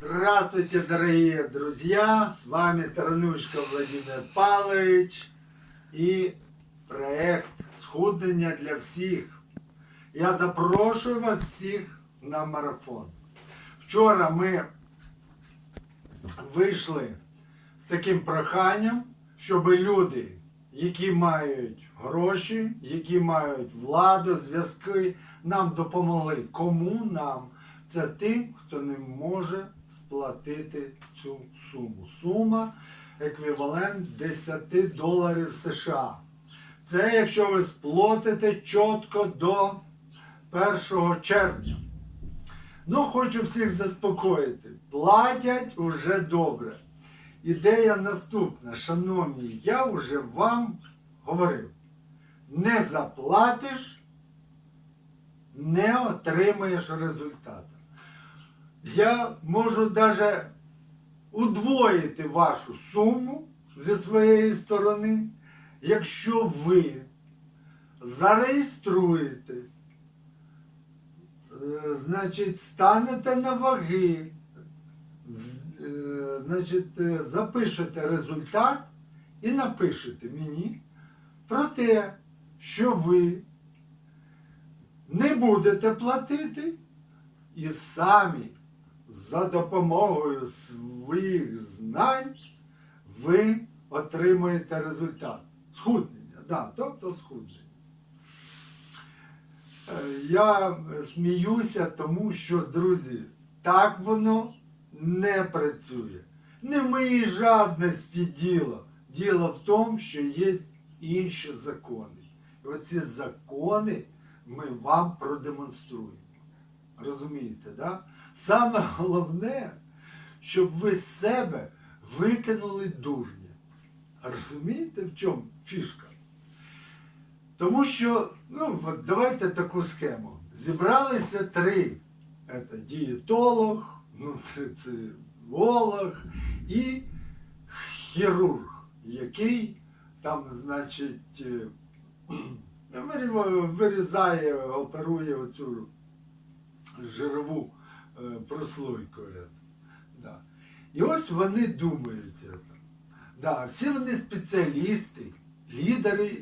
Здравствуйте, дорогие друзья! С вами Таранушка Владимир Павлович и проект «Схуднення для всіх». Я запрошую вас всіх на марафон. Вчора ми вийшли з таким проханням, щоб люди, які мають гроші, які мають владу, зв'язки, нам допомогли. Кому нам? Це тим, хто не може сплатити цю суму. Сума еквівалент 10 доларів США. Це якщо ви сплатите чітко до 1 червня. Ну, хочу всіх заспокоїти. Платять уже добре. Ідея наступна, шановні, я вже вам говорив. Не заплатиш, не отримаєш результату. Я можу навіть удвоїти вашу суму зі своєї сторони, якщо ви зареєструєтесь, е, значить, станете на ваги, е, значить, е, запишете результат і напишете мені про те, що ви не будете платити і самі за допомогою своїх знань ви отримаєте результат. Схуднення, да, тобто схуднення. Е, Я сміюся, тому що, друзі, так воно не працює. Не в моїй жадності діло. Діло в тому, що є інші закони. І оці закони ми вам продемонструємо. Розумієте, да? Саме головне, щоб ви з себе викинули дурня. Розумієте, в чому фішка? Тому що, ну, от давайте таку схему. Зібралися три. Це дієтолог, нутриціолог і хірург, який там, значить, е, вирізає, оперує оцю жирову прослойку. е. Да. І ось вони думають. Да, всі вони спеціалісти, лідери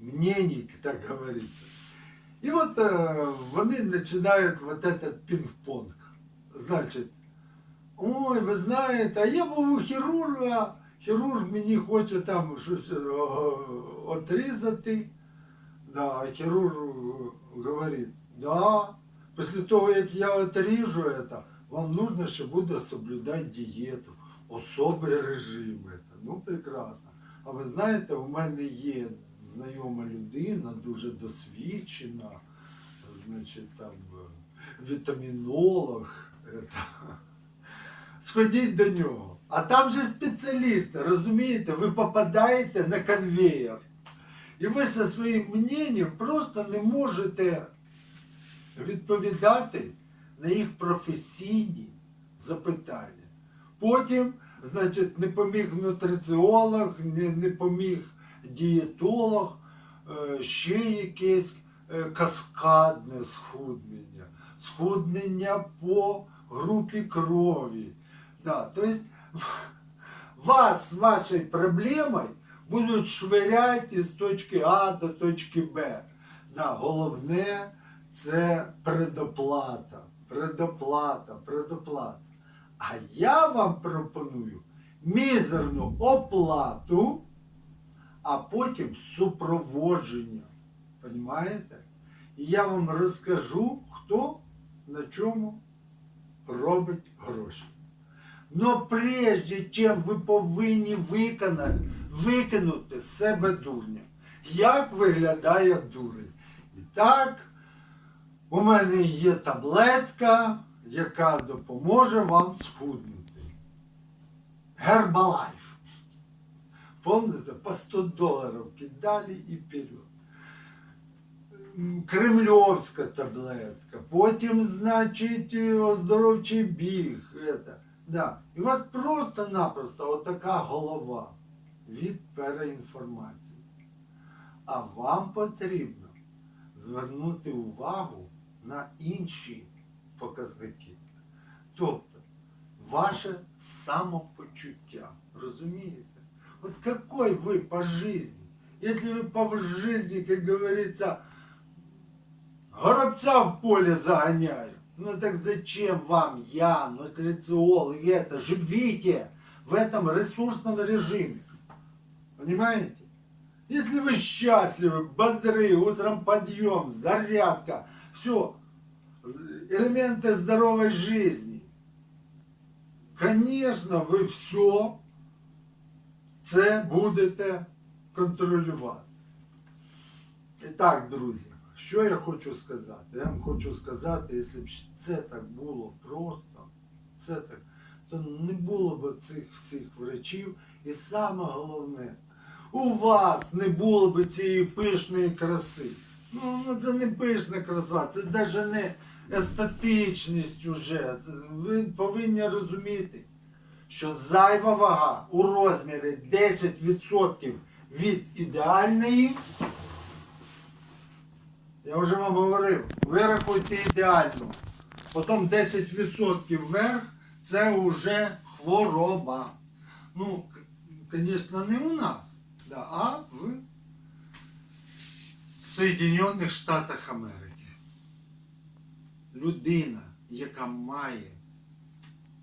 мнений, так говориться. І от е, вони починають вот этот пінг-понг. Значить, ой, ви знаєте, а я був у хірурга, хірург мені хоче там щось е, отрізати. Да, а хирург говорит, да, после того, як я отрежу это, вам нужно ще буде соблюдати дієту, особий режим. Это. Ну, прекрасно. А ви знаєте, у мене є знайома людина, дуже досвідчена, значить, там, е, вітамінолог. Это. Сходіть до нього. А там же спеціалісти, розумієте, ви попадаєте на конвейер. І ви зі своїм мненням просто не можете відповідати на їх професійні запитання. Потім, значить, не поміг нутриціолог, не, не поміг дієтолог, е, ще якесь е, каскадне схуднення, схуднення по групі крові. Да, тобто вас з вашою проблемою будуть швиряти із точки А до точки Б. Да, головне це предоплата. Предоплата, предоплата. А я вам пропоную мізерну оплату, а потім супроводження. Понимаєте? І я вам розкажу, хто на чому робить гроші. Но прежде чим ви повинні виконати, викинути з себе дурня. Як виглядає дурень? І так, у мене є таблетка, яка допоможе вам схуднути. Herbalife. Помните, по 100 доларів кидали і вперед. Кремльовська таблетка, потім, значить, оздоровчий біг. Это. Да. І у вас просто-напросто отака голова від переінформації. А вам потрібно звернути увагу на інші показники. Тобто ваше самопочуття. Розумієте? Вот какой вы по жизни? Если вы по жизни, как говорится, горобца в поле загоняю, ну так зачем вам я, нутрициолог, это? Живите в этом ресурсном режиме. Понимаете? Если вы счастливы, бодры, утром подъем, зарядка, все, элементы здоровой жизни, конечно, ви все це будете контролювати. І так, друзі, що я хочу сказати? Я вам хочу сказати, якщо б це так було просто, це так, то не було б цих всіх врачів. І саме головне, у вас не було б цієї пишної краси. Ну, ну це не пишна краса, це навіть не естетичність уже. Це, ви повинні розуміти, що зайва вага у розмірі 10% від ідеальної. Я вже вам говорив, вирахуйте ідеально. Потім 10% вверх це вже хвороба. Ну, звісно, не у нас, а в Соєдинених Штатах Америки. Людина, яка має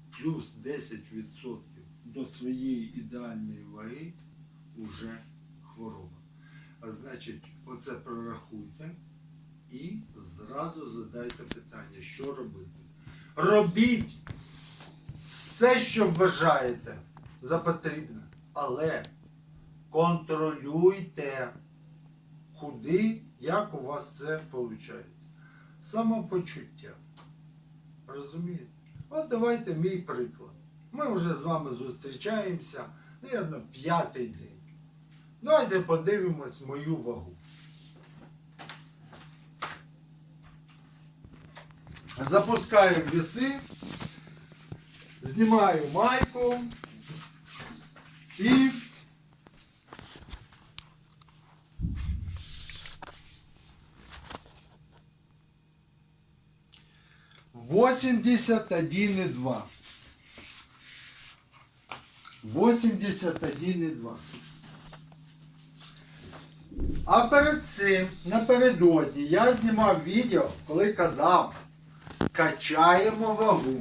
плюс 10% до своєї ідеальної ваги, уже хвороба. А значить, оце прорахуйте і зразу задайте питання, що робити. Робіть все, що вважаєте за потрібне, але контролюйте, куди, як у вас це виходить. Самопочуття. Розумієте? От давайте мій приклад. Ми вже з вами зустрічаємося, наверное, п'ятий день. Давайте подивимось мою вагу. Запускаю веси, знімаю майку і восемьдесят один и два. Восемьдесят один и два. А перед цим, напередодні, я знімав відео, коли казав, качаємо вагу.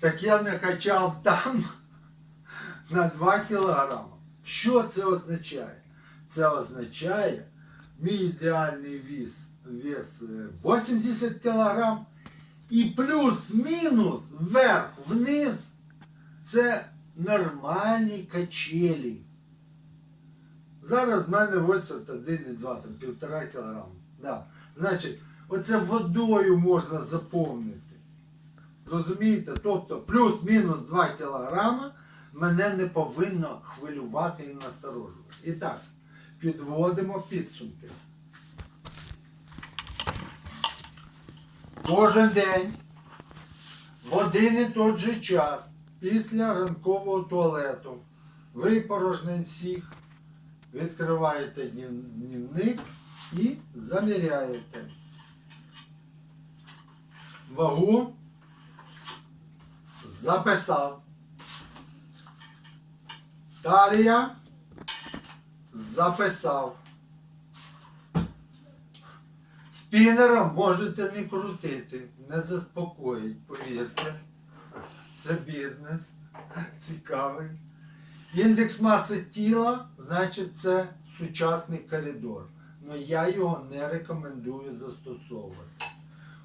Так я не качав там на 2 кілограми. Що це означає? Це означає мій ідеальний вес, вес е, 80 кілограм і плюс-мінус вверх-вниз це нормальні качелі. Зараз в мене 81,2, там півтора кілограма. Да. Значить, оце водою можна заповнити. Розумієте? Тобто плюс-мінус 2 кілограма мене не повинно хвилювати і насторожувати. І так, підводимо підсумки. Кожен день в один і той же час після ранкового туалету випорожнень всіх відкриваєте дневник і заміряєте вагу, записав. Талія записав. Спінером можете не крутити, не заспокоїть, повірте. Це бізнес цікавий. Індекс маси тіла, значить, це сучасний коридор. але я його не рекомендую застосовувати.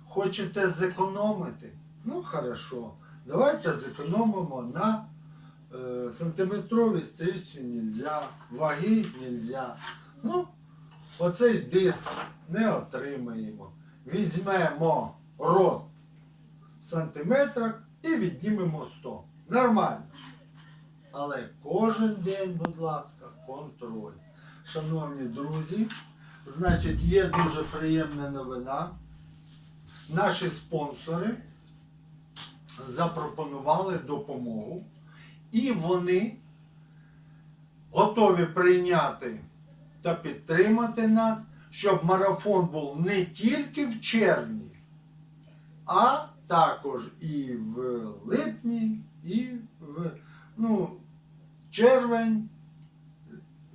Хочете зекономити? Ну, хорошо. Давайте зекономимо на е, сантиметровій стрічці нельзя, ваги нельзя. Ну, оцей диск не отримаємо. Візьмемо рост в сантиметрах і віднімемо 100. Нормально. Але кожен день, будь ласка, контроль. Шановні друзі, значить, є дуже приємна новина. Наші спонсори запропонували допомогу, і вони готові прийняти та підтримати нас, щоб марафон був не тільки в червні, а також і в липні, і в червень,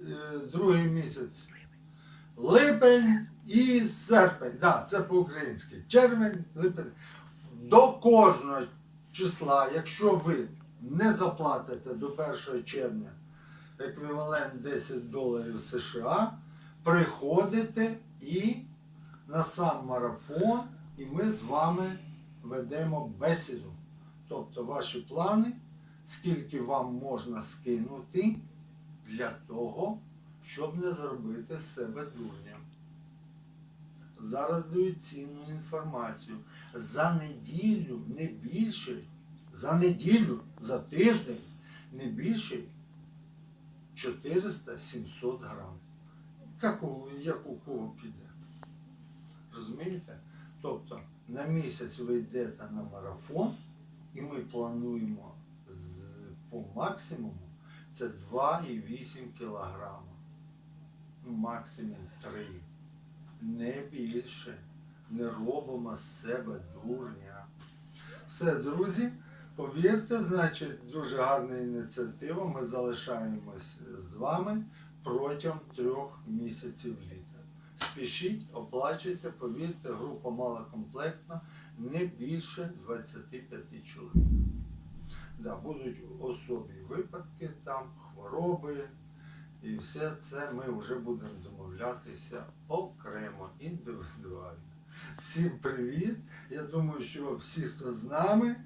е, другий місяць, липень і серпень. Да, це по-українськи. Червень, липень. До кожного числа, якщо ви не заплатите до 1 червня еквівалент 10 доларів США, приходите і на сам марафон, і ми з вами ведемо бесіду. Тобто ваші плани, скільки вам можна скинути для того, щоб не зробити з себе дурня. Зараз дають цінну інформацію. За неділю не більше, за неділю, за тиждень не більше 400-700 грам. Як у, як у кого піде. Розумієте? Тобто на місяць ви йдете на марафон, і ми плануємо з, по максимуму це 2,8 кілограма. Ну, максимум 3. Не більше. Не робимо з себе дурня. Все, друзі, повірте, значить, дуже гарна ініціатива. Ми залишаємось з вами протягом трьох місяців літа. Спішіть, оплачуйте, повірте, група малокомплектна, не більше 25 чоловік. Да, будуть особі випадки, там хвороби, і все це ми вже будемо домовлятися окремо, індивідуально. Всім привіт! Я думаю, що всі, хто з нами,